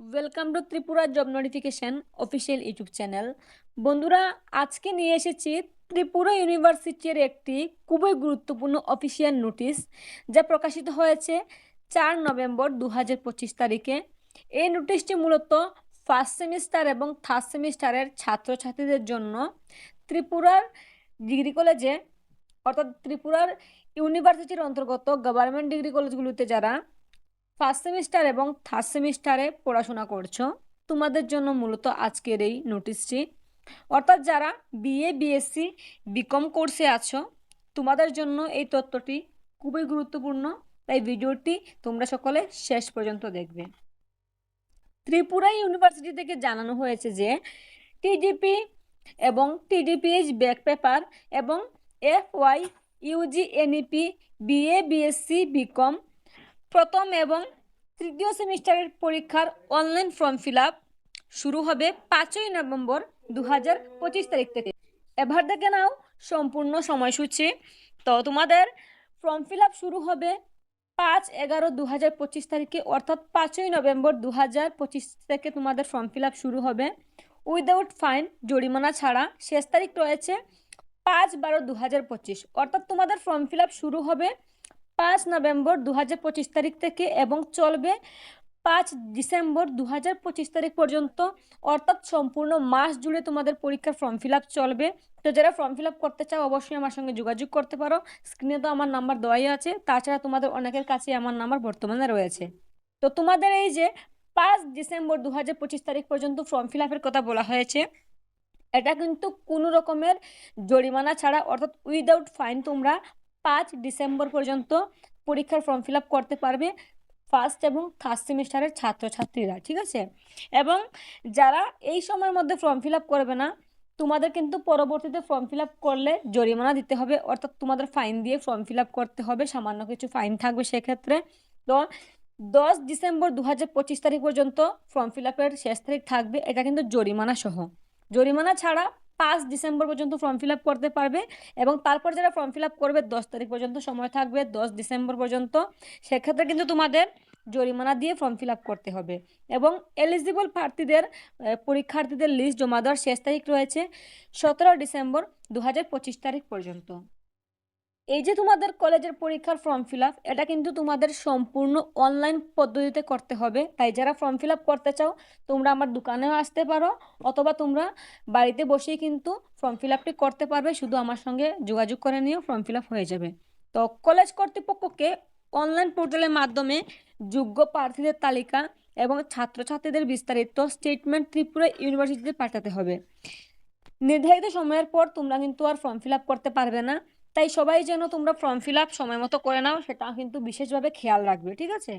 Welcome to Tripura job notification official YouTube channel বন্ধুরা, আজকে নিয়ে এসেছি ত্রিপুরা ইউনিভার্সিটির একটি খুবই গুরুত্বপূর্ণ অফিসিয়াল নোটিশ যা প্রকাশিত হয়েছে চার নভেম্বর দু হাজার পঁচিশ তারিখে। এই নোটিশটি মূলত ফার্স্ট সেমিস্টার এবং থার্ড সেমিস্টারের ছাত্রছাত্রীদের জন্য ত্রিপুরার ডিগ্রি কলেজে অর্থাৎ ত্রিপুরার ইউনিভার্সিটির অন্তর্গত গভর্নমেন্ট ডিগ্রি কলেজগুলোতে যারা ফার্স্ট সেমিস্টার এবং থার্ড সেমিস্টারে পড়াশোনা করছ। তোমাদের জন্য মূলত আজকের এই নোটিশটি। অর্থাৎ যারা বিএ বিএসসি বিকম কোর্সে আছো, তোমাদের জন্য এই তথ্যটি খুবই গুরুত্বপূর্ণ। তাই ভিডিওটি তোমরা সকলে শেষ পর্যন্ত দেখবে। ত্রিপুরা ইউনিভার্সিটি থেকে জানানো হয়েছে যে টিডিপি এবং টিডিপিএইচ ব্যাক পেপার এবং F Y UG NEP BA BSc BCom প্রথম এবং তৃতীয় সেমিস্টারের পরীক্ষার অনলাইন ফর্ম ফিল শুরু হবে পাঁচই নভেম্বর দু হাজার পঁচিশ তারিখ থেকে। এবার দেখে নাও সম্পূর্ণ সময়সূচি। তো তোমাদের ফর্ম ফিল শুরু হবে পাঁচ এগারো দু হাজার পঁচিশ তারিখে, অর্থাৎ পাঁচই নভেম্বর দু হাজার পঁচিশ থেকে তোমাদের ফর্ম ফিল শুরু হবে। উইদাউট ফাইন জরিমানা ছাড়া শেষ তারিখ রয়েছে পাঁচ বারো দু হাজার পঁচিশ। অর্থাৎ তোমাদের ফর্ম ফিল শুরু হবে পাঁচ নভেম্বর দু হাজার পঁচিশ তারিখ থেকে এবং চলবে পাঁচ ডিসেম্বর দু হাজার পঁচিশ তারিখ পর্যন্ত। অর্থাৎ সম্পূর্ণ মাস জুড়ে তোমাদের পরীক্ষার ফর্ম ফিল চলবে। তো যারা ফর্ম ফিল করতে চাও, অবশ্যই আমার সঙ্গে যোগাযোগ করতে পারো। স্ক্রিনে তো আমার নাম্বার দেওয়াই আছে। তাছাড়া তোমাদের অনেকের কাছে আমার নাম্বার বর্তমানে রয়েছে। তো তোমাদের এই যে পাঁচ ডিসেম্বর দু হাজার পঁচিশ তারিখ পর্যন্ত ফর্ম ফিল কথা বলা হয়েছে, এটা কিন্তু কোনো রকমের জরিমানা ছাড়া, অর্থাৎ উইদাউট ফাইন তোমরা পাঁচ ডিসেম্বর পর্যন্ত পরীক্ষার ফর্ম ফিল করতে পারবে ফার্স্ট এবং থার্ড সেমিস্টারের ছাত্রছাত্রীরা, ঠিক আছে? এবং যারা এই সময়ের মধ্যে ফর্ম ফিল করবে না, তোমাদের কিন্তু পরবর্তীতে ফর্ম ফিল করলে জরিমানা দিতে হবে, অর্থাৎ তোমাদের ফাইন দিয়ে ফর্ম ফিল করতে হবে, সামান্য কিছু ফাইন থাকবে সেক্ষেত্রে। তো দশ ডিসেম্বর দু হাজার পঁচিশ তারিখ পর্যন্ত ফর্ম ফিল শেষ তারিখ থাকবে, এটা কিন্তু জরিমানা সহ। জরিমানা ছাড়া পাঁচ ডিসেম্বর পর্যন্ত ফর্ম ফিল আপ করতে পারবে এবং তারপর যারা ফর্ম ফিল আপ করবে, দশ তারিখ পর্যন্ত সময় থাকবে, দশ ডিসেম্বর পর্যন্ত। সেক্ষেত্রে কিন্তু তোমাদের জরিমানা দিয়ে ফর্ম ফিল আপ করতে হবে এবং এলিজিবল প্রার্থীদের পরীক্ষার্থীদের লিস্ট জমা দেওয়ার শেষ তারিখ রয়েছে সতেরো ডিসেম্বর দু হাজার পঁচিশ তারিখ পর্যন্ত। এই যে তোমাদের কলেজের পরীক্ষার ফর্ম ফিল আপ এটা কিন্তু তোমাদের সম্পূর্ণ অনলাইন পদ্ধতিতে করতে হবে। তাই যারা ফর্ম ফিল আপ করতে চাও, তোমরা আমার দোকানেও আসতে পারো, অথবা তোমরা বাড়িতে বসেই কিন্তু ফর্ম ফিল আপটি করতে পারবে, শুধু আমার সঙ্গে যোগাযোগ করে নিয়েও ফর্ম ফিল আপ হয়ে যাবে। তো কলেজ কর্তৃপক্ষকে অনলাইন পোর্টালের মাধ্যমে যোগ্য প্রার্থীদের তালিকা এবং ছাত্রছাত্রীদের বিস্তারিত স্টেটমেন্ট ত্রিপুরা ইউনিভার্সিটিতে পাঠাতে হবে। নির্ধারিত সময়ের পর তোমরা কিন্তু আর ফর্ম ফিল আপ করতে পারবে না। তাই সবাই যেন তোমরা ফর্ম ফিল আপ সময় মতো করে নাও, সেটা কিন্তু বিশেষভাবে খেয়াল রাখবে, ঠিক আছে?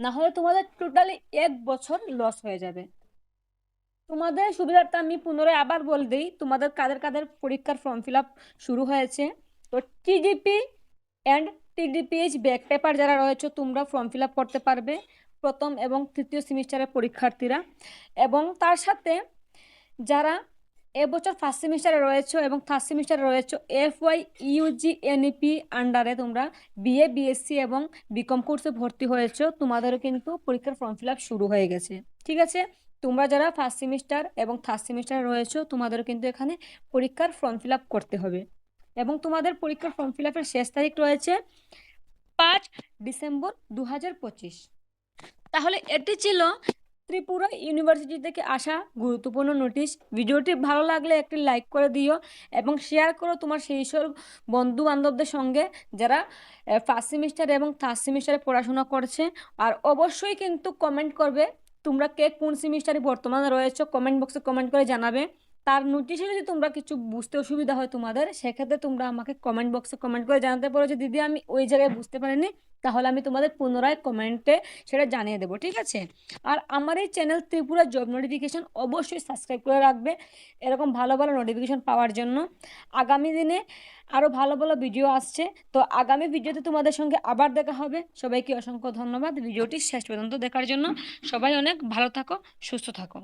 না হলে তোমাদের টোটালি এক বছর লস হয়ে যাবে। তোমাদের সুবিধার্থে আমি পুনরায় আবার বলে দিই, তোমাদের কাদের কাদের পরীক্ষার ফর্ম ফিল আপ শুরু হয়েছে? তো TDP and TDPH back paper যারা রয়েছে, তোমরা ফর্ম ফিল আপ করতে পারবে প্রথম এবং তৃতীয় সেমিস্টারের পরীক্ষার্থীরা। এবং তার সাথে যারা এবছর ফার্স্ট সেমিস্টারে রয়েছে এবং থার্ড সেমিস্টারে রয়েছে এফ ওয়াই ইউজি এনইপি আন্ডারে তোমরা বিএ বিএসসি এবং বিকম কোর্সে ভর্তি হয়েছো। তোমাদেরও কিন্তু পরীক্ষার ফর্ম ফিল শুরু হয়ে গেছে। ঠিক আছে? তোমরা যারা ফার্স্ট সেমিস্টার এবং থার্ড সেমিস্টারে রয়েছো, তোমাদেরও কিন্তু এখানে পরীক্ষার ফর্ম ফিল করতে হবে। এবং তোমাদের পরীক্ষার ফর্ম ফিল আপের শেষ তারিখ রয়েছে পাঁচ ডিসেম্বর দু হাজার পঁচিশ। তাহলে এটি ছিল ত্রিপুরা ইউনিভার্সিটি থেকে আসা গুরুত্বপূর্ণ নোটিশ। ভিডিওটি ভালো লাগলে একটি লাইক করে দিও এবং শেয়ার করো তোমার সেই সব বন্ধু বান্ধবদের সঙ্গে যারা ফার্স্ট সেমিস্টার এবং থার্ড সেমিস্টারে পড়াশোনা করছে। আর অবশ্যই কিন্তু কমেন্ট করবে তোমরা কে কোন সেমিস্টারে বর্তমানে রয়েছে। কমেন্ট বক্সে কমেন্ট করে জানাবে। তার নোটিশে যদি তোমরা কিছু বুঝতে অসুবিধা হয় তোমাদের, সেক্ষেত্রে তোমরা আমাকে কমেন্ট বক্সে কমেন্ট করে জানাতে পারো। যে দিদি আমি ওই জায়গায় বুঝতে পারিনি, তাহলে আমি তোমাদের পুনরায় কমেন্টে সেটা জানিয়ে দেবো, ঠিক আছে? আর আমার এই চ্যানেল ত্রিপুরা জব নোটিফিকেশান অবশ্যই সাবস্ক্রাইব করে রাখবে, এরকম ভালো ভালো নোটিফিকেশান পাওয়ার জন্য। আগামী দিনে আরও ভালো ভালো ভিডিও আসছে, তো আগামী ভিডিওতে তোমাদের সঙ্গে আবার দেখা হবে। সবাইকে অসংখ্য ধন্যবাদ। ভিডিওটি শেষ পর্যন্ত দেখার জন্য সবাই অনেক ভালো থাকো, সুস্থ থাকো।